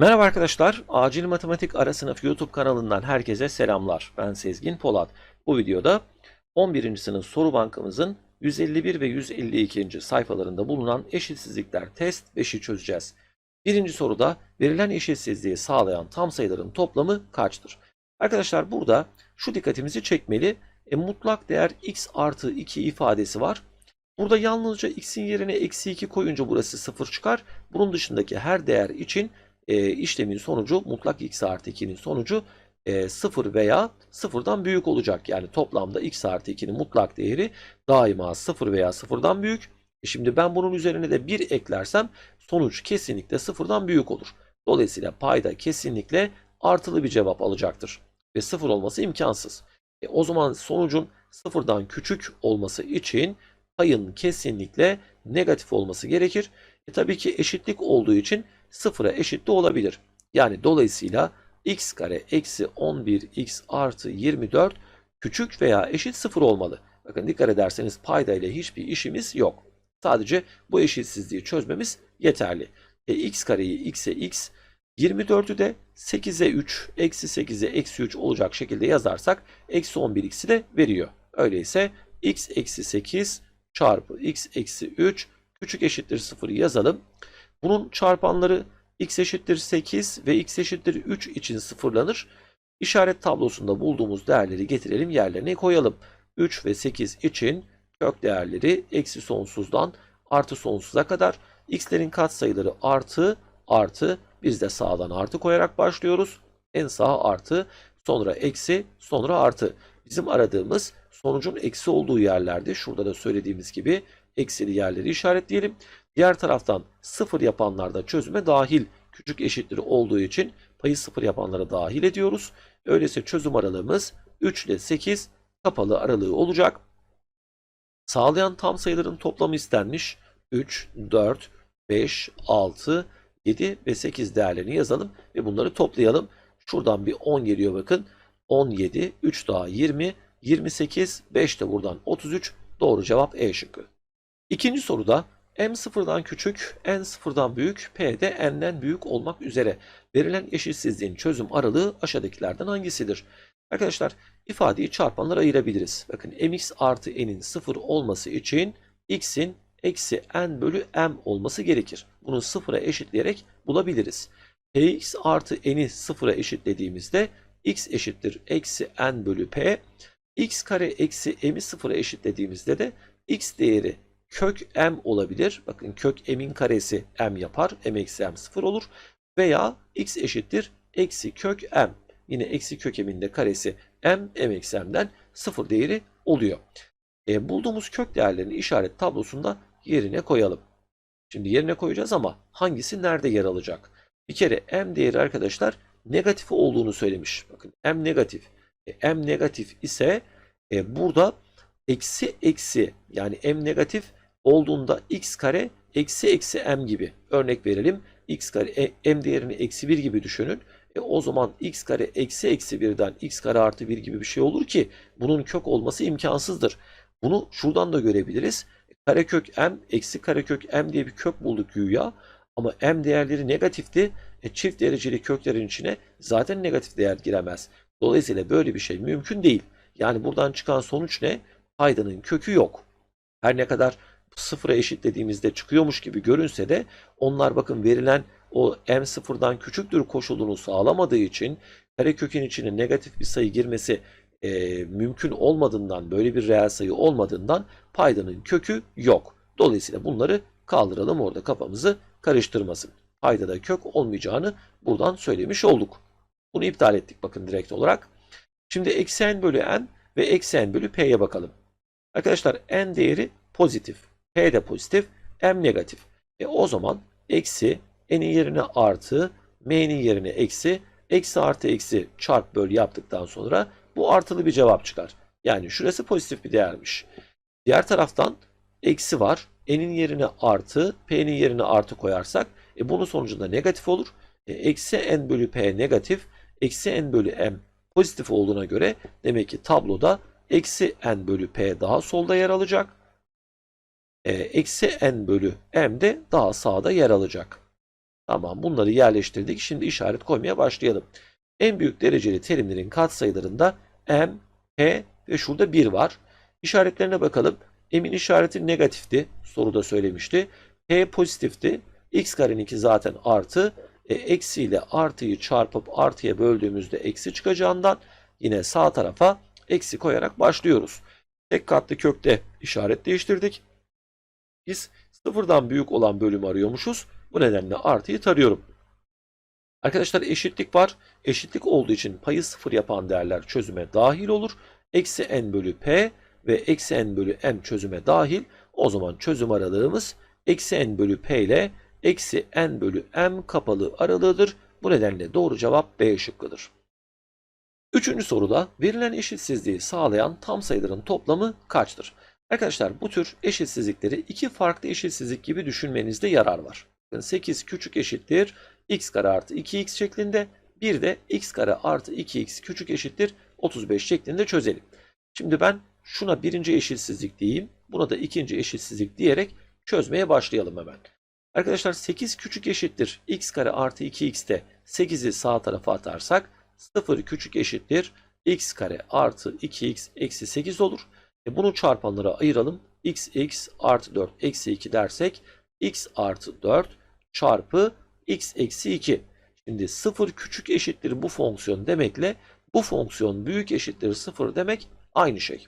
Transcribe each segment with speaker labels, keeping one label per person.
Speaker 1: Merhaba arkadaşlar, Acil Matematik Ara Sınıf YouTube kanalından herkese selamlar. Ben Sezgin Polat. Bu videoda 11. sınıf soru bankamızın 151 ve 152. sayfalarında bulunan eşitsizlikler test 5'i çözeceğiz. Birinci soruda verilen eşitsizliği sağlayan tam sayıların toplamı kaçtır? Arkadaşlar burada şu dikkatimizi çekmeli. E, mutlak değer x artı 2 ifadesi var. Burada yalnızca x'in yerine eksi 2 koyunca burası 0 çıkar. Bunun dışındaki her değer için e, işlemin sonucu mutlak x artı 2'nin sonucu e, 0 veya 0'dan büyük olacak. Yani toplamda x artı 2'nin mutlak değeri daima 0 veya 0'dan büyük. E şimdi ben bunun üzerine de 1 eklersem sonuç kesinlikle 0'dan büyük olur. Dolayısıyla payda kesinlikle artılı bir cevap alacaktır. Ve 0 olması imkansız. E, o zaman sonucun 0'dan küçük olması için payın kesinlikle negatif olması gerekir. E, tabii ki eşitlik olduğu için sıfıra eşit de olabilir. Yani dolayısıyla x kare eksi 11x artı 24 küçük veya eşit sıfır olmalı. Bakın dikkat ederseniz payda ile hiçbir işimiz yok. Sadece bu eşitsizliği çözmemiz yeterli. E, x kareyi x'e x, 24'ü de 8'e 3, eksi 8'e eksi 3 olacak şekilde yazarsak eksi 11x'i de veriyor. Öyleyse x eksi 8 çarpı x eksi 3 küçük eşittir 0 yazalım. Bunun çarpanları x eşittir 8 ve x eşittir 3 için sıfırlanır. İşaret tablosunda bulduğumuz değerleri getirelim yerlerine koyalım. 3 ve 8 için kök değerleri eksi sonsuzdan artı sonsuza kadar. x'lerin katsayıları artı artı biz de sağdan artı koyarak başlıyoruz. En sağ artı sonra eksi sonra artı. Bizim aradığımız sonucun eksi olduğu yerlerde şurada da söylediğimiz gibi eksili yerleri işaretleyelim. Diğer taraftan sıfır yapanlarda çözüme dahil küçük eşitleri olduğu için payı sıfır yapanlara dahil ediyoruz. Öyleyse çözüm aralığımız 3 ile 8 kapalı aralığı olacak. Sağlayan tam sayıların toplamı istenmiş. 3, 4, 5, 6, 7 ve 8 değerlerini yazalım ve bunları toplayalım. Şuradan bir 10 geliyor bakın. 17, 3 daha 20, 28, 5 de buradan 33. Doğru cevap E şıkkı. İkinci soruda m sıfırdan küçük, n sıfırdan büyük, p de n'den büyük olmak üzere verilen eşitsizliğin çözüm aralığı aşağıdakilerden hangisidir? Arkadaşlar ifadeyi çarpanlara ayırabiliriz. Bakın mx artı n'in sıfır olması için x'in eksi n bölü m olması gerekir. Bunu sıfıra eşitleyerek bulabiliriz. px artı n'i sıfıra eşitlediğimizde x eşittir eksi n bölü p. x kare eksi m'i sıfıra eşitlediğimizde de x değeri kök m olabilir. Bakın kök m'in karesi m yapar. m eksi m sıfır olur. Veya x eşittir eksi kök m. Yine eksi kök m'in de karesi m, m eksi m'den sıfır değeri oluyor. E, bulduğumuz kök değerlerini işaret tablosunda yerine koyalım. Şimdi yerine koyacağız ama hangisi nerede yer alacak? Bir kere m değeri arkadaşlar negatif olduğunu söylemiş. Bakın m negatif. E, m negatif ise e, burada eksi eksi yani m negatif olduğunda x kare eksi eksi m gibi örnek verelim. x kare e, m değerini eksi 1 gibi düşünün. E, o zaman x kare eksi eksi 1'den x kare artı 1 gibi bir şey olur ki bunun kök olması imkansızdır. Bunu şuradan da görebiliriz. Karekök m eksi karekök m diye bir kök bulduk güya. Ama m değerleri negatifti. E, çift dereceli köklerin içine zaten negatif değer giremez. Dolayısıyla böyle bir şey mümkün değil. Yani buradan çıkan sonuç ne? Paydanın kökü yok. Her ne kadar sıfıra eşitlediğimizde çıkıyormuş gibi görünse de onlar bakın verilen o m sıfırdan küçüktür koşulunu sağlamadığı için karekökün içine negatif bir sayı girmesi e, mümkün olmadığından böyle bir reel sayı olmadığından paydanın kökü yok. Dolayısıyla bunları kaldıralım orada kafamızı karıştırmasın. Paydada kök olmayacağını buradan söylemiş olduk. Bunu iptal ettik bakın direkt olarak. Şimdi eksi n bölü n ve eksi n bölü p'ye bakalım. Arkadaşlar n değeri pozitif. P de pozitif, M negatif. E o zaman eksi n'in yerine artı, m'nin yerine eksi, eksi artı eksi çarp böl yaptıktan sonra bu artılı bir cevap çıkar. Yani şurası pozitif bir değermiş. Diğer taraftan eksi var. N'in yerine artı, P'nin yerine artı koyarsak e bunun sonucunda negatif olur. E, eksi n bölü P negatif, eksi n bölü M pozitif olduğuna göre demek ki tabloda eksi n bölü P daha solda yer alacak eksi n bölü m de daha sağda yer alacak. Tamam bunları yerleştirdik. Şimdi işaret koymaya başlayalım. En büyük dereceli terimlerin katsayılarında m, p ve şurada 1 var. İşaretlerine bakalım. M'in işareti negatifti. Soruda söylemişti. P pozitifti. X kareninki zaten artı. E, eksi ile artıyı çarpıp artıya böldüğümüzde eksi çıkacağından yine sağ tarafa eksi koyarak başlıyoruz. Tek katlı kökte işaret değiştirdik. Biz sıfırdan büyük olan bölümü arıyormuşuz. Bu nedenle artıyı tarıyorum. Arkadaşlar eşitlik var. Eşitlik olduğu için payı sıfır yapan değerler çözüme dahil olur. Eksi n bölü p ve eksi n bölü m çözüme dahil. O zaman çözüm aralığımız eksi n bölü p ile eksi n bölü m kapalı aralığıdır. Bu nedenle doğru cevap B şıkkıdır. Üçüncü soruda verilen eşitsizliği sağlayan tam sayıların toplamı kaçtır? Arkadaşlar bu tür eşitsizlikleri iki farklı eşitsizlik gibi düşünmenizde yarar var. 8 küçük eşittir x kare artı 2x şeklinde bir de x kare artı 2x küçük eşittir 35 şeklinde çözelim. Şimdi ben şuna birinci eşitsizlik diyeyim. Buna da ikinci eşitsizlik diyerek çözmeye başlayalım hemen. Arkadaşlar 8 küçük eşittir x kare artı 2x'te 8'i sağ tarafa atarsak 0 küçük eşittir x kare artı 2x eksi 8 olur. E bunu çarpanlara ayıralım. x x artı 4 eksi 2 dersek x artı 4 çarpı x eksi 2. Şimdi 0 küçük eşittir bu fonksiyon demekle bu fonksiyon büyük eşittir 0 demek aynı şey.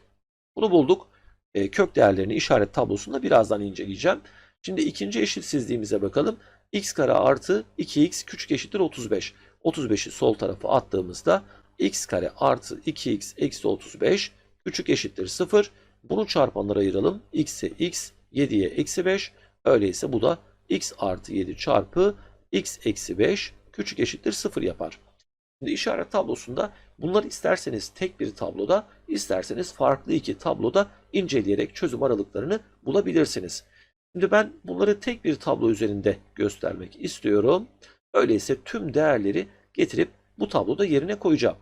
Speaker 1: Bunu bulduk. E, kök değerlerini işaret tablosunda birazdan inceleyeceğim. Şimdi ikinci eşitsizliğimize bakalım. x kare artı 2x küçük eşittir 35. 35'i sol tarafa attığımızda x kare artı 2x eksi 35 küçük eşittir 0. Bunu çarpanlara ayıralım. x'e x, 7'ye eksi 5. Öyleyse bu da x artı 7 çarpı x eksi 5 küçük eşittir 0 yapar. Şimdi işaret tablosunda bunları isterseniz tek bir tabloda, isterseniz farklı iki tabloda inceleyerek çözüm aralıklarını bulabilirsiniz. Şimdi ben bunları tek bir tablo üzerinde göstermek istiyorum. Öyleyse tüm değerleri getirip bu tabloda yerine koyacağım.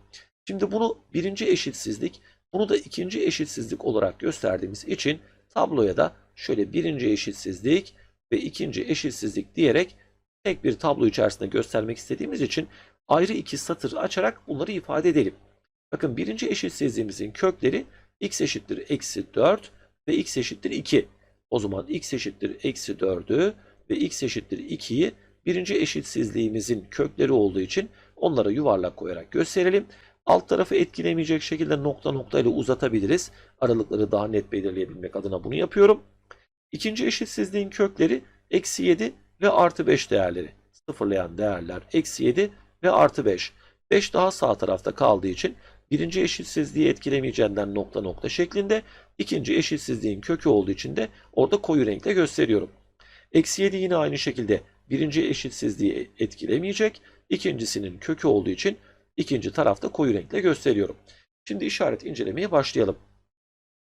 Speaker 1: Şimdi bunu birinci eşitsizlik, bunu da ikinci eşitsizlik olarak gösterdiğimiz için tabloya da şöyle birinci eşitsizlik ve ikinci eşitsizlik diyerek tek bir tablo içerisinde göstermek istediğimiz için ayrı iki satır açarak bunları ifade edelim. Bakın birinci eşitsizliğimizin kökleri x eşittir eksi 4 ve x eşittir 2. O zaman x eşittir eksi 4'ü ve x eşittir 2'yi birinci eşitsizliğimizin kökleri olduğu için onlara yuvarlak koyarak gösterelim. Alt tarafı etkilemeyecek şekilde nokta nokta ile uzatabiliriz. Aralıkları daha net belirleyebilmek adına bunu yapıyorum. İkinci eşitsizliğin kökleri eksi 7 ve artı 5 değerleri. Sıfırlayan değerler eksi 7 ve artı 5. 5 daha sağ tarafta kaldığı için birinci eşitsizliği etkilemeyeceğinden nokta nokta şeklinde ikinci eşitsizliğin kökü olduğu için de orada koyu renkle gösteriyorum. Eksi 7 yine aynı şekilde birinci eşitsizliği etkilemeyecek. İkincisinin kökü olduğu için ikinci tarafta koyu renkle gösteriyorum. Şimdi işaret incelemeye başlayalım.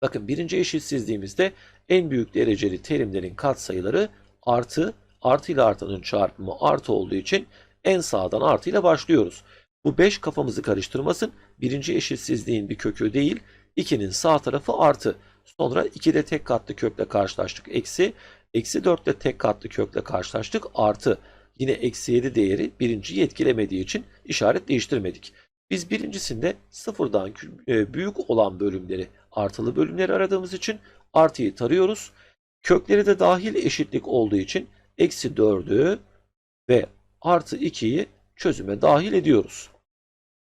Speaker 1: Bakın birinci eşitsizliğimizde en büyük dereceli terimlerin katsayıları artı, artı ile artanın çarpımı artı olduğu için en sağdan artı ile başlıyoruz. Bu 5 kafamızı karıştırmasın. Birinci eşitsizliğin bir kökü değil. 2'nin sağ tarafı artı. Sonra 2'de tek katlı kökle karşılaştık. Eksi. Eksi 4'te tek katlı kökle karşılaştık. Artı. Yine eksi 7 değeri birinciyi etkilemediği için işaret değiştirmedik. Biz birincisinde sıfırdan e, büyük olan bölümleri artılı bölümleri aradığımız için artıyı tarıyoruz. Kökleri de dahil eşitlik olduğu için eksi 4'ü ve artı 2'yi çözüme dahil ediyoruz.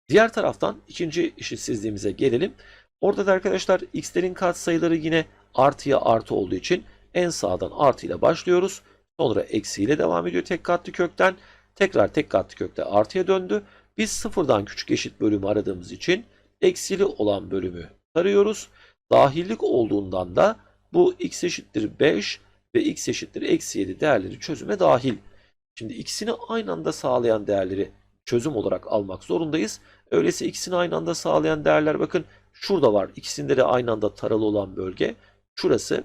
Speaker 1: Diğer taraftan ikinci eşitsizliğimize gelelim. Orada da arkadaşlar x'lerin katsayıları yine artıya artı olduğu için en sağdan artı ile başlıyoruz. Sonra eksi ile devam ediyor tek katlı kökten. Tekrar tek katlı kökte artıya döndü. Biz sıfırdan küçük eşit bölümü aradığımız için eksili olan bölümü tarıyoruz. Dahillik olduğundan da bu x eşittir 5 ve x eşittir eksi 7 değerleri çözüme dahil. Şimdi ikisini aynı anda sağlayan değerleri çözüm olarak almak zorundayız. Öyleyse ikisini aynı anda sağlayan değerler bakın şurada var. İkisinde de aynı anda taralı olan bölge şurası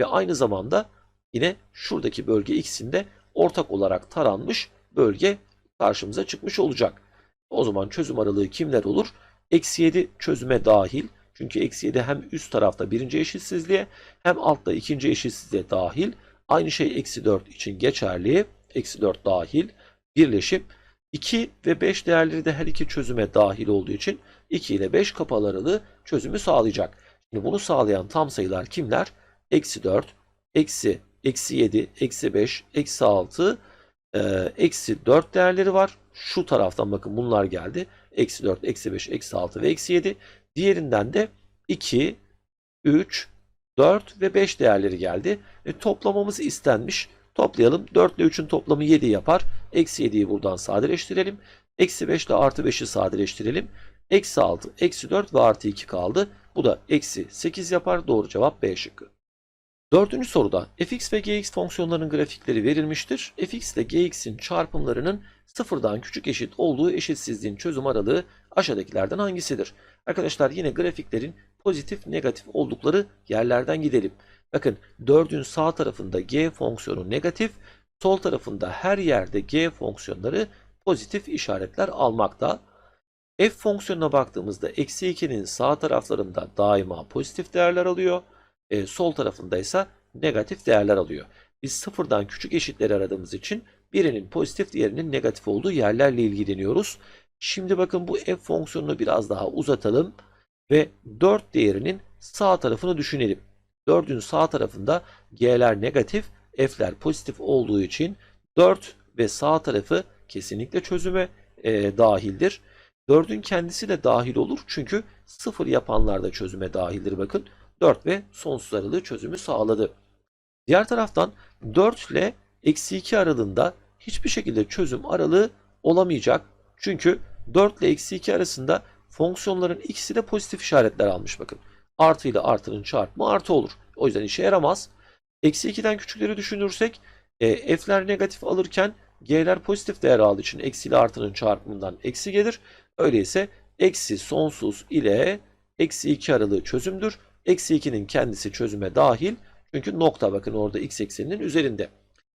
Speaker 1: ve aynı zamanda yine şuradaki bölge ikisinde ortak olarak taranmış bölge karşımıza çıkmış olacak. O zaman çözüm aralığı kimler olur? Eksi 7 çözüme dahil. Çünkü eksi 7 hem üst tarafta birinci eşitsizliğe hem altta ikinci eşitsizliğe dahil. Aynı şey eksi 4 için geçerli. Eksi 4 dahil. birleşim 2 ve 5 değerleri de her iki çözüme dahil olduğu için 2 ile 5 kapalı aralığı çözümü sağlayacak. Şimdi bunu sağlayan tam sayılar kimler? Eksi 4, eksi, eksi 7, eksi 5, eksi 6, e, eksi 4 değerleri var. Şu taraftan bakın bunlar geldi. Eksi 4, eksi 5, eksi 6 ve eksi 7. Diğerinden de 2, 3, 4 ve 5 değerleri geldi. E, toplamamız istenmiş. Toplayalım. 4 ile 3'ün toplamı 7 yapar. Eksi 7'yi buradan sadeleştirelim. Eksi 5 ile artı 5'i sadeleştirelim. Eksi 6, eksi 4 ve artı 2 kaldı. Bu da eksi 8 yapar. Doğru cevap B şıkkı. Dördüncü soruda fx ve gx fonksiyonlarının grafikleri verilmiştir. fx ile gx'in çarpımlarının sıfırdan küçük eşit olduğu eşitsizliğin çözüm aralığı aşağıdakilerden hangisidir? Arkadaşlar yine grafiklerin pozitif negatif oldukları yerlerden gidelim. Bakın 4'ün sağ tarafında g fonksiyonu negatif, sol tarafında her yerde g fonksiyonları pozitif işaretler almakta. f fonksiyonuna baktığımızda eksi 2'nin sağ taraflarında daima pozitif değerler alıyor. E, sol tarafında ise negatif değerler alıyor. Biz sıfırdan küçük eşitleri aradığımız için birinin pozitif diğerinin negatif olduğu yerlerle ilgileniyoruz. Şimdi bakın bu f fonksiyonunu biraz daha uzatalım ve 4 değerinin sağ tarafını düşünelim. 4'ün sağ tarafında g'ler negatif, f'ler pozitif olduğu için 4 ve sağ tarafı kesinlikle çözüme e, dahildir. 4'ün kendisi de dahil olur çünkü 0 yapanlar da çözüme dahildir bakın. 4 ve sonsuz aralığı çözümü sağladı. Diğer taraftan 4 ile eksi 2 aralığında hiçbir şekilde çözüm aralığı olamayacak. Çünkü 4 ile eksi 2 arasında fonksiyonların ikisi de pozitif işaretler almış bakın. Artı ile artının çarpımı artı olur. O yüzden işe yaramaz. Eksi 2'den küçükleri düşünürsek e, f'ler negatif alırken g'ler pozitif değer aldığı için eksi ile artının çarpımından eksi gelir. Öyleyse eksi sonsuz ile eksi 2 aralığı çözümdür. Eksi 2'nin kendisi çözüme dahil. Çünkü nokta bakın orada x ekseninin üzerinde.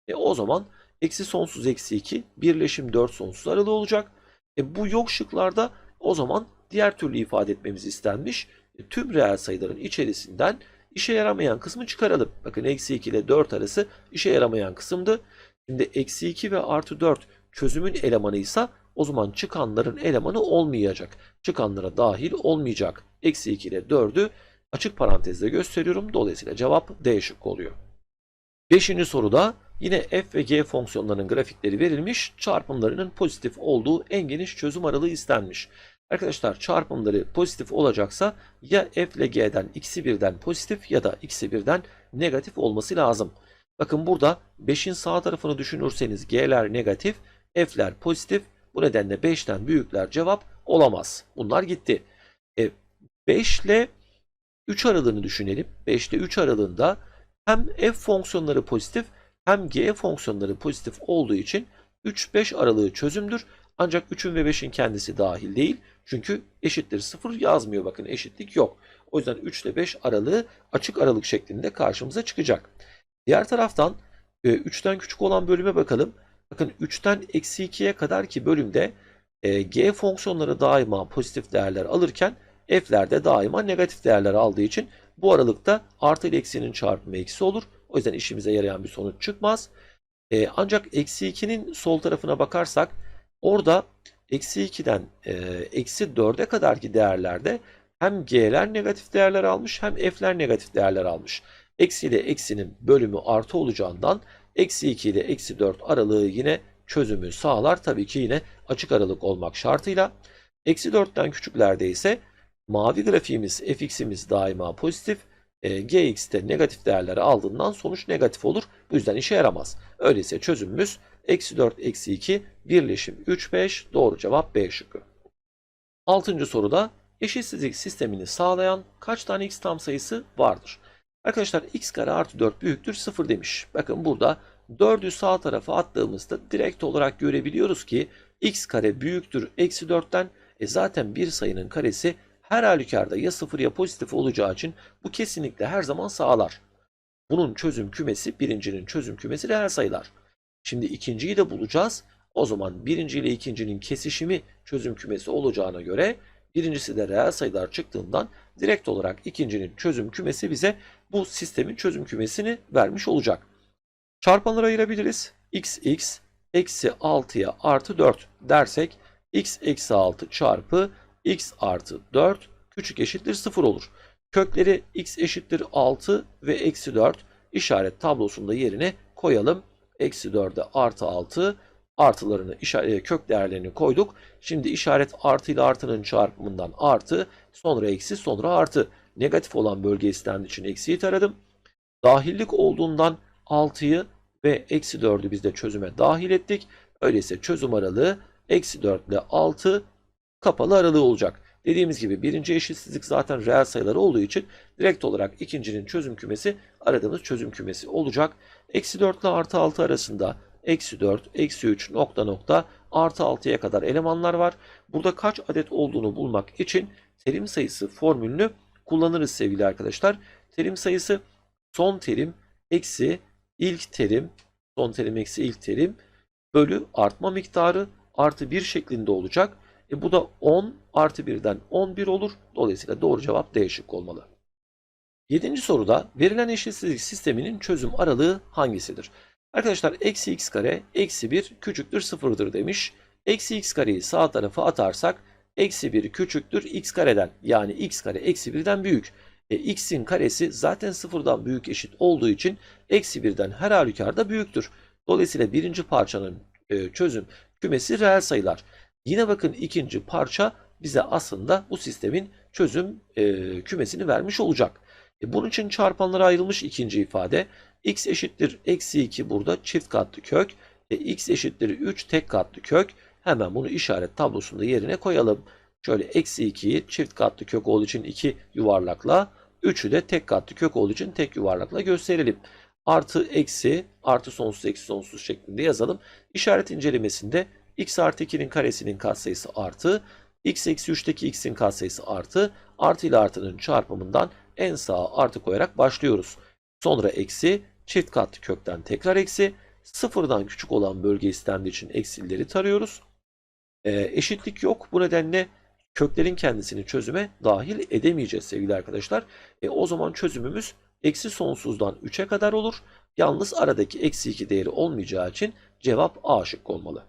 Speaker 1: E o zaman eksi sonsuz eksi 2 birleşim 4 sonsuz aralığı olacak. E bu yok şıklarda o zaman diğer türlü ifade etmemiz istenmiş. E, tüm reel sayıların içerisinden işe yaramayan kısmı çıkaralım. Bakın eksi 2 ile 4 arası işe yaramayan kısımdı. Şimdi eksi 2 ve artı 4 çözümün elemanıysa o zaman çıkanların elemanı olmayacak. Çıkanlara dahil olmayacak. Eksi 2 ile 4'ü açık parantezde gösteriyorum. Dolayısıyla cevap D şıkkı oluyor. Beşinci soruda yine f ve g fonksiyonlarının grafikleri verilmiş. Çarpımlarının pozitif olduğu en geniş çözüm aralığı istenmiş. Arkadaşlar çarpımları pozitif olacaksa ya f ile g'den ikisi birden pozitif ya da ikisi birden negatif olması lazım. Bakın burada 5'in sağ tarafını düşünürseniz g'ler negatif, f'ler pozitif. Bu nedenle 5'ten büyükler cevap olamaz. Bunlar gitti. E, 5 ile 3 aralığını düşünelim. 5 ile 3 aralığında hem f fonksiyonları pozitif hem g fonksiyonları pozitif olduğu için 3-5 aralığı çözümdür. Ancak 3'ün ve 5'in kendisi dahil değil. Çünkü eşittir 0 yazmıyor bakın eşitlik yok. O yüzden 3 ile 5 aralığı açık aralık şeklinde karşımıza çıkacak. Diğer taraftan 3'ten küçük olan bölüme bakalım. Bakın 3'ten eksi 2'ye kadar ki bölümde e, g fonksiyonları daima pozitif değerler alırken f'ler de daima negatif değerler aldığı için bu aralıkta artı ile eksinin çarpımı eksi olur. O yüzden işimize yarayan bir sonuç çıkmaz. E, ancak eksi 2'nin sol tarafına bakarsak orada eksi 2'den e, eksi 4'e kadarki değerlerde hem g'ler negatif değerler almış hem f'ler negatif değerler almış. Eksi ile eksinin bölümü artı olacağından eksi 2 ile eksi 4 aralığı yine çözümü sağlar. Tabii ki yine açık aralık olmak şartıyla. Eksi 4'ten küçüklerde ise mavi grafiğimiz fx'imiz daima pozitif. E, gx'te negatif değerleri aldığından sonuç negatif olur. Bu yüzden işe yaramaz. Öyleyse çözümümüz eksi 4 eksi 2 birleşim 3 5 doğru cevap B şıkkı. Altıncı soruda eşitsizlik sistemini sağlayan kaç tane x tam sayısı vardır? Arkadaşlar x kare artı 4 büyüktür 0 demiş. Bakın burada 4'ü sağ tarafa attığımızda direkt olarak görebiliyoruz ki x kare büyüktür eksi 4'ten. E zaten bir sayının karesi her halükarda ya 0 ya pozitif olacağı için bu kesinlikle her zaman sağlar. Bunun çözüm kümesi birincinin çözüm kümesi reel sayılar. Şimdi ikinciyi de bulacağız. O zaman birinci ile ikincinin kesişimi çözüm kümesi olacağına göre birincisi de reel sayılar çıktığından direkt olarak ikincinin çözüm kümesi bize bu sistemin çözüm kümesini vermiş olacak. Çarpanları ayırabiliriz. x, x, eksi 6'ya artı 4 dersek x eksi 6 çarpı x artı 4 küçük eşittir 0 olur. Kökleri x eşittir 6 ve eksi 4 işaret tablosunda yerine koyalım. Eksi 4'e artı 6 artılarını işaret, kök değerlerini koyduk. Şimdi işaret artı ile artının çarpımından artı sonra eksi sonra artı. Negatif olan bölge istendiği için eksiyi taradım. Dahillik olduğundan 6'yı ve eksi 4'ü biz de çözüme dahil ettik. Öyleyse çözüm aralığı eksi 4 ile 6 kapalı aralığı olacak. Dediğimiz gibi birinci eşitsizlik zaten reel sayılar olduğu için direkt olarak ikincinin çözüm kümesi aradığımız çözüm kümesi olacak. Eksi 4 ile artı 6 arasında eksi 4, eksi 3 nokta nokta artı 6'ya kadar elemanlar var. Burada kaç adet olduğunu bulmak için terim sayısı formülünü kullanırız sevgili arkadaşlar. Terim sayısı son terim eksi ilk terim, son terim eksi ilk terim bölü artma miktarı artı 1 şeklinde olacak. E bu da 10 artı 1'den 11 olur. Dolayısıyla doğru cevap D şıkkı olmalı. Yedinci soruda verilen eşitsizlik sisteminin çözüm aralığı hangisidir? Arkadaşlar eksi x kare eksi 1 küçüktür 0'dır demiş. Eksi x kareyi sağ tarafa atarsak eksi 1 küçüktür x kareden yani x kare eksi 1'den büyük. E, x'in karesi zaten sıfırdan büyük eşit olduğu için eksi 1'den her halükarda büyüktür. Dolayısıyla birinci parçanın e, çözüm kümesi reel sayılar. Yine bakın ikinci parça bize aslında bu sistemin çözüm e, kümesini vermiş olacak. E, bunun için çarpanlara ayrılmış ikinci ifade. x eşittir eksi 2 burada çift katlı kök. E, x eşittir 3 tek katlı kök. Hemen bunu işaret tablosunda yerine koyalım. Şöyle eksi 2'yi çift katlı kök olduğu için 2 yuvarlakla. 3'ü de tek katlı kök olduğu için tek yuvarlakla gösterelim. Artı eksi artı sonsuz eksi sonsuz şeklinde yazalım. İşaret incelemesinde x artı 2'nin karesinin katsayısı artı, x eksi 3'teki x'in katsayısı artı, artı ile artının çarpımından en sağa artı koyarak başlıyoruz. Sonra eksi, çift katlı kökten tekrar eksi, sıfırdan küçük olan bölge istendiği için eksileri tarıyoruz. E, eşitlik yok. Bu nedenle köklerin kendisini çözüme dahil edemeyeceğiz sevgili arkadaşlar. E, o zaman çözümümüz eksi sonsuzdan 3'e kadar olur. Yalnız aradaki eksi 2 değeri olmayacağı için cevap A şıkkı olmalı.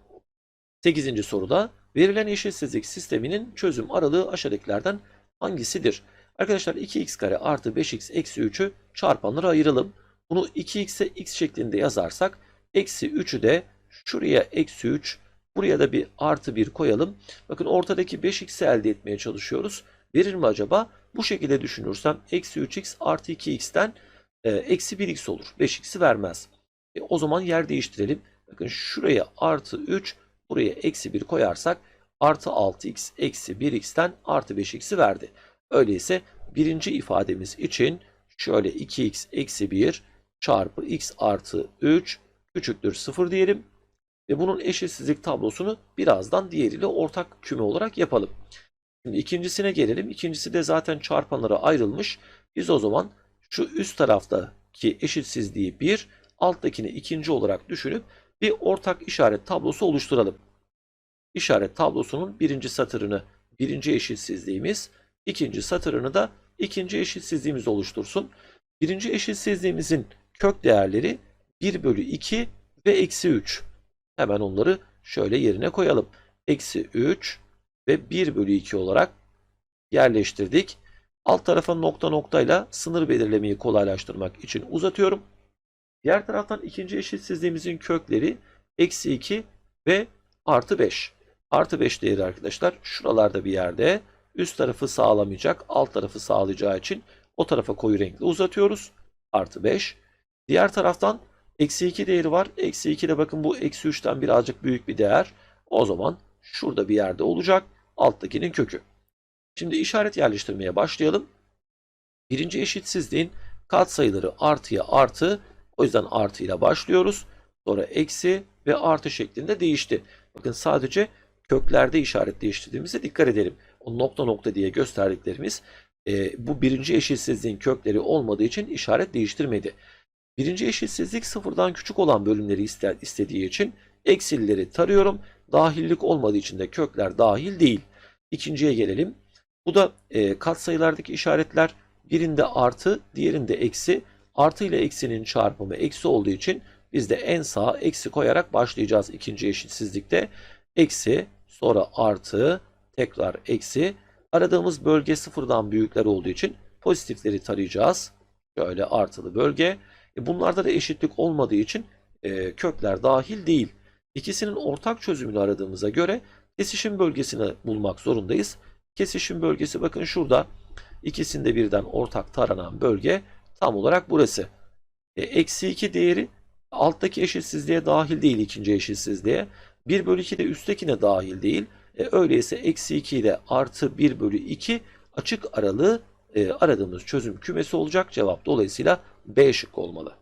Speaker 1: 8. soruda verilen eşitsizlik sisteminin çözüm aralığı aşağıdakilerden hangisidir? Arkadaşlar 2x kare artı 5x eksi 3'ü çarpanlara ayıralım. Bunu 2x'e x şeklinde yazarsak eksi 3'ü de şuraya eksi 3 buraya da bir artı 1 koyalım. Bakın ortadaki 5x'i elde etmeye çalışıyoruz. Verir mi acaba? Bu şekilde düşünürsem eksi 3x artı 2x'ten e, eksi 1x olur. 5x'i vermez. E, o zaman yer değiştirelim. Bakın şuraya artı 3 buraya eksi 1 koyarsak artı 6x eksi 1x'ten artı 5x'i verdi. Öyleyse birinci ifademiz için şöyle 2x eksi 1 çarpı x artı 3 küçüktür 0 diyelim. Ve bunun eşitsizlik tablosunu birazdan diğeriyle ortak küme olarak yapalım. Şimdi ikincisine gelelim. İkincisi de zaten çarpanlara ayrılmış. Biz o zaman şu üst taraftaki eşitsizliği 1, alttakini ikinci olarak düşünüp bir ortak işaret tablosu oluşturalım. İşaret tablosunun birinci satırını birinci eşitsizliğimiz, ikinci satırını da ikinci eşitsizliğimiz oluştursun. Birinci eşitsizliğimizin kök değerleri 1 bölü 2 ve eksi 3. Hemen onları şöyle yerine koyalım. Eksi 3 ve 1 bölü 2 olarak yerleştirdik. Alt tarafa nokta noktayla sınır belirlemeyi kolaylaştırmak için uzatıyorum. Diğer taraftan ikinci eşitsizliğimizin kökleri eksi 2 ve artı 5. Artı 5 değeri arkadaşlar şuralarda bir yerde üst tarafı sağlamayacak alt tarafı sağlayacağı için o tarafa koyu renkli uzatıyoruz. Artı 5. Diğer taraftan eksi 2 değeri var. Eksi 2 de bakın bu eksi 3'ten birazcık büyük bir değer. O zaman şurada bir yerde olacak. Alttakinin kökü. Şimdi işaret yerleştirmeye başlayalım. Birinci eşitsizliğin katsayıları artıya artı. O yüzden artı ile başlıyoruz. Sonra eksi ve artı şeklinde değişti. Bakın sadece köklerde işaret değiştirdiğimize dikkat edelim. O nokta nokta diye gösterdiklerimiz e, bu birinci eşitsizliğin kökleri olmadığı için işaret değiştirmedi. Birinci eşitsizlik sıfırdan küçük olan bölümleri ister, istediği için eksileri tarıyorum. Dahillik olmadığı için de kökler dahil değil. İkinciye gelelim. Bu da e, katsayılardaki işaretler birinde artı, diğerinde eksi. Artı ile eksinin çarpımı eksi olduğu için Biz de en sağa eksi koyarak başlayacağız ikinci eşitsizlikte. Eksi, sonra artı, tekrar eksi. Aradığımız bölge sıfırdan büyükler olduğu için pozitifleri tarayacağız. Şöyle artılı bölge. E bunlarda da eşitlik olmadığı için e, kökler dahil değil. İkisinin ortak çözümünü aradığımıza göre kesişim bölgesini bulmak zorundayız. Kesişim bölgesi bakın şurada. İkisinde birden ortak taranan bölge tam olarak burası. E, Eksi 2 değeri alttaki eşitsizliğe dahil değil ikinci eşitsizliğe. 1 bölü 2 de üsttekine dahil değil. E, öyleyse eksi 2 ile artı 1 bölü 2 açık aralığı e, aradığımız çözüm kümesi olacak. Cevap dolayısıyla B şıkkı olmalı.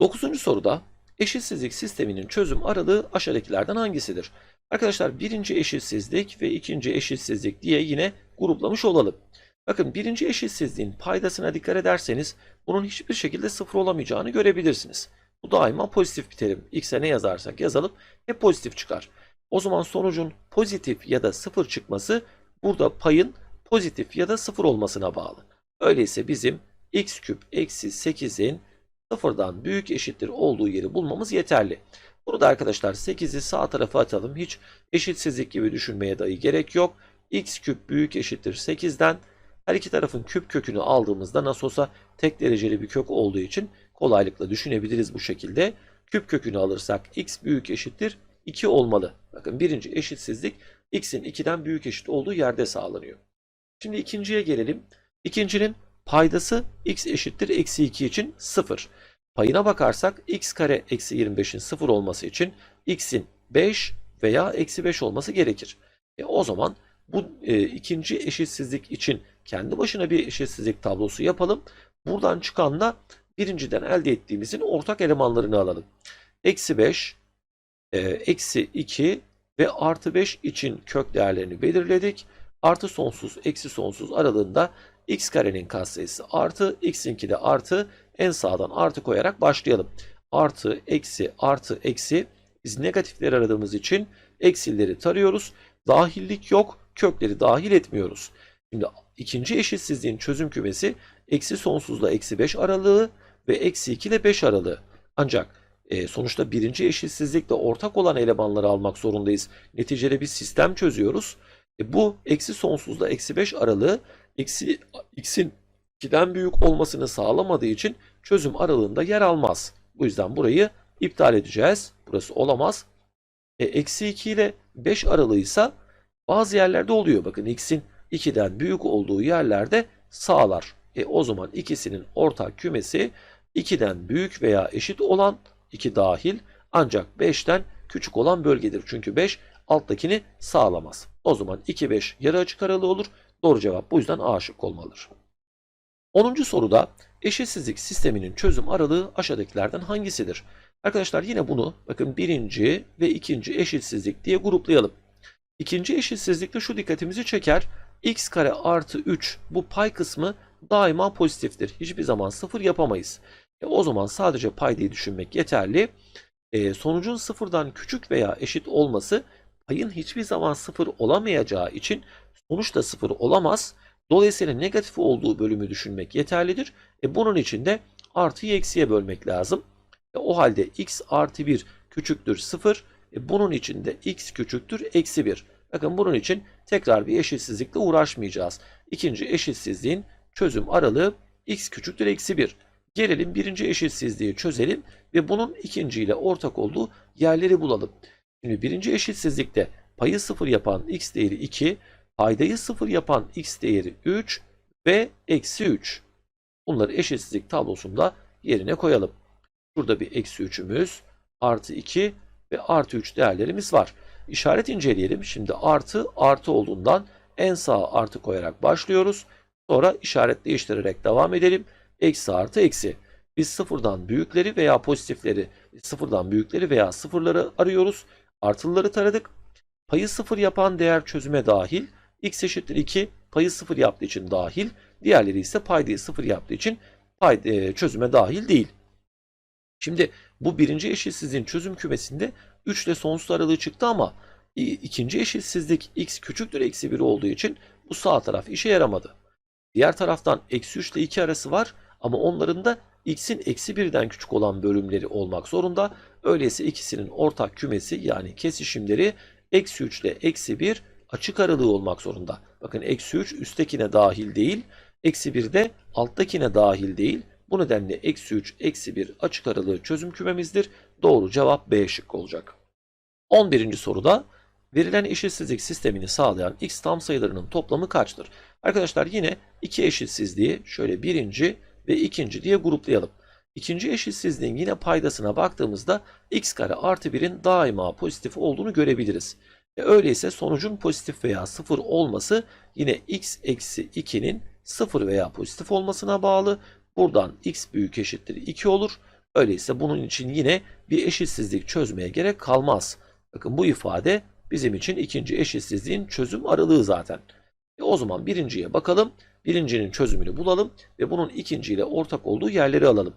Speaker 1: 9. soruda eşitsizlik sisteminin çözüm aralığı aşağıdakilerden hangisidir? Arkadaşlar birinci eşitsizlik ve ikinci eşitsizlik diye yine gruplamış olalım. Bakın birinci eşitsizliğin paydasına dikkat ederseniz bunun hiçbir şekilde sıfır olamayacağını görebilirsiniz. Bu daima pozitif bir terim. X'e ne yazarsak yazalım hep pozitif çıkar. O zaman sonucun pozitif ya da sıfır çıkması burada payın pozitif ya da sıfır olmasına bağlı. Öyleyse bizim x küp eksi 8'in sıfırdan büyük eşittir olduğu yeri bulmamız yeterli. Burada arkadaşlar 8'i sağ tarafa atalım. Hiç eşitsizlik gibi düşünmeye dahi gerek yok. x küp büyük eşittir 8'den her iki tarafın küp kökünü aldığımızda nasıl olsa tek dereceli bir kök olduğu için kolaylıkla düşünebiliriz bu şekilde. Küp kökünü alırsak x büyük eşittir 2 olmalı. Bakın birinci eşitsizlik x'in 2'den büyük eşit olduğu yerde sağlanıyor. Şimdi ikinciye gelelim. İkincinin paydası x eşittir eksi 2 için 0. Payına bakarsak x kare eksi 25'in 0 olması için x'in 5 veya eksi 5 olması gerekir. E o zaman bu e, ikinci eşitsizlik için kendi başına bir eşitsizlik tablosu yapalım. Buradan çıkanla birinciden elde ettiğimizin ortak elemanlarını alalım. Eksi 5, e, eksi 2 ve artı 5 için kök değerlerini belirledik. Artı sonsuz, eksi sonsuz aralığında x karenin katsayısı artı, x'inki de artı. En sağdan artı koyarak başlayalım. Artı, eksi, artı, eksi. Biz negatifleri aradığımız için eksileri tarıyoruz. Dahillik yok, kökleri dahil etmiyoruz. Şimdi ikinci eşitsizliğin çözüm kümesi eksi sonsuzla eksi 5 aralığı ve eksi 2 ile 5 aralığı. Ancak e, sonuçta birinci eşitsizlikle ortak olan elemanları almak zorundayız. Neticede bir sistem çözüyoruz. E, bu eksi sonsuzla eksi 5 aralığı eksi x'in 2'den büyük olmasını sağlamadığı için çözüm aralığında yer almaz. Bu yüzden burayı iptal edeceğiz. Burası olamaz. E, eksi 2 ile 5 aralığıysa bazı yerlerde oluyor. Bakın x'in 2'den büyük olduğu yerlerde sağlar. E, o zaman ikisinin ortak kümesi 2'den büyük veya eşit olan 2 dahil ancak 5'ten küçük olan bölgedir. Çünkü 5 alttakini sağlamaz. O zaman 2 5 yarı açık aralığı olur. Doğru cevap bu yüzden A şık olmalıdır. 10. soruda eşitsizlik sisteminin çözüm aralığı aşağıdakilerden hangisidir? Arkadaşlar yine bunu bakın birinci ve ikinci eşitsizlik diye gruplayalım. İkinci eşitsizlikte şu dikkatimizi çeker. x kare artı 3 bu pay kısmı daima pozitiftir. Hiçbir zaman sıfır yapamayız. E, o zaman sadece paydayı düşünmek yeterli. E, sonucun sıfırdan küçük veya eşit olması payın hiçbir zaman sıfır olamayacağı için sonuç da sıfır olamaz. Dolayısıyla negatif olduğu bölümü düşünmek yeterlidir. E, bunun için de artıyı eksiye bölmek lazım. E, o halde x artı 1 küçüktür 0. E, bunun için de x küçüktür eksi 1. Bakın bunun için tekrar bir eşitsizlikle uğraşmayacağız. İkinci eşitsizliğin çözüm aralığı x küçüktür eksi 1. Gelelim birinci eşitsizliği çözelim ve bunun ikinciyle ortak olduğu yerleri bulalım. Şimdi birinci eşitsizlikte payı 0 yapan x değeri 2, paydayı 0 yapan x değeri 3 ve eksi 3. Bunları eşitsizlik tablosunda yerine koyalım. Burada bir eksi 3'ümüz, artı 2 ve artı 3 değerlerimiz var. İşaret inceleyelim. Şimdi artı artı olduğundan en sağa artı koyarak başlıyoruz. Sonra işaret değiştirerek devam edelim. Eksi artı eksi. Biz sıfırdan büyükleri veya pozitifleri, sıfırdan büyükleri veya sıfırları arıyoruz. Artılıları taradık. Payı sıfır yapan değer çözüme dahil. x eşittir 2 payı sıfır yaptığı için dahil. Diğerleri ise paydayı sıfır yaptığı için pay, e, çözüme dahil değil. Şimdi bu birinci eşitsizliğin çözüm kümesinde 3 ile sonsuz aralığı çıktı ama ikinci eşitsizlik x küçüktür eksi 1 olduğu için bu sağ taraf işe yaramadı. Diğer taraftan eksi 3 ile 2 arası var ama onların da x'in eksi birden küçük olan bölümleri olmak zorunda. Öyleyse ikisinin ortak kümesi yani kesişimleri eksi 3 ile eksi 1 açık aralığı olmak zorunda. Bakın eksi 3 üsttekine dahil değil. Eksi 1 de alttakine dahil değil. Bu nedenle eksi 3, eksi 1 açık aralığı çözüm kümemizdir. Doğru cevap B şıkkı olacak. 11. soruda verilen eşitsizlik sistemini sağlayan x tam sayılarının toplamı kaçtır? Arkadaşlar yine iki eşitsizliği şöyle birinci ve ikinci diye gruplayalım. İkinci eşitsizliğin yine paydasına baktığımızda x kare artı 1'in daima pozitif olduğunu görebiliriz. E öyleyse sonucun pozitif veya sıfır olması yine x eksi 2'nin sıfır veya pozitif olmasına bağlı. Buradan x büyük eşittir 2 olur. Öyleyse bunun için yine bir eşitsizlik çözmeye gerek kalmaz. Bakın bu ifade bizim için ikinci eşitsizliğin çözüm aralığı zaten. E o zaman birinciye bakalım. Birincinin çözümünü bulalım ve bunun ikinciyle ortak olduğu yerleri alalım.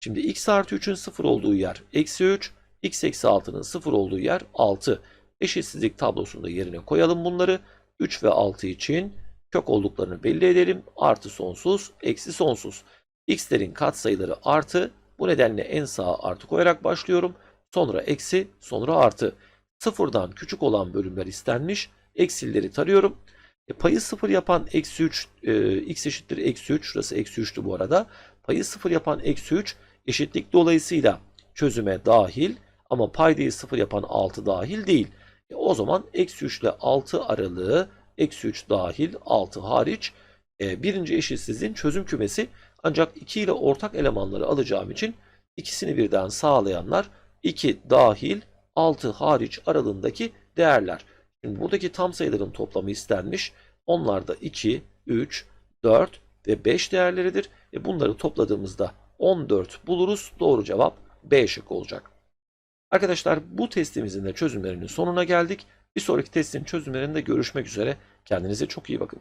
Speaker 1: Şimdi x artı 3'ün 0 olduğu yer eksi 3, x eksi 6'nın 0 olduğu yer 6. Eşitsizlik tablosunda yerine koyalım bunları. 3 ve 6 için kök olduklarını belli edelim. Artı sonsuz, eksi sonsuz. X'lerin katsayıları artı. Bu nedenle en sağa artı koyarak başlıyorum. Sonra eksi, sonra artı. Sıfırdan küçük olan bölümler istenmiş. Eksileri tarıyorum. E, payı sıfır yapan eksi 3, e, x eşittir eksi 3. Şurası eksi 3'tü bu arada. Payı sıfır yapan eksi 3 eşitlik dolayısıyla çözüme dahil ama paydayı sıfır yapan 6 dahil değil. E, o zaman eksi 3 ile 6 aralığı eksi 3 dahil 6 hariç e, birinci eşitsizliğin çözüm kümesi ancak 2 ile ortak elemanları alacağım için ikisini birden sağlayanlar 2 dahil 6 hariç aralığındaki değerler. Şimdi buradaki tam sayıların toplamı istenmiş. Onlar da 2, 3, 4 ve 5 değerleridir. E bunları topladığımızda 14 buluruz. Doğru cevap B şıkkı olacak. Arkadaşlar bu testimizin de çözümlerinin sonuna geldik. Bir sonraki testin çözümlerinde görüşmek üzere. Kendinize çok iyi bakın.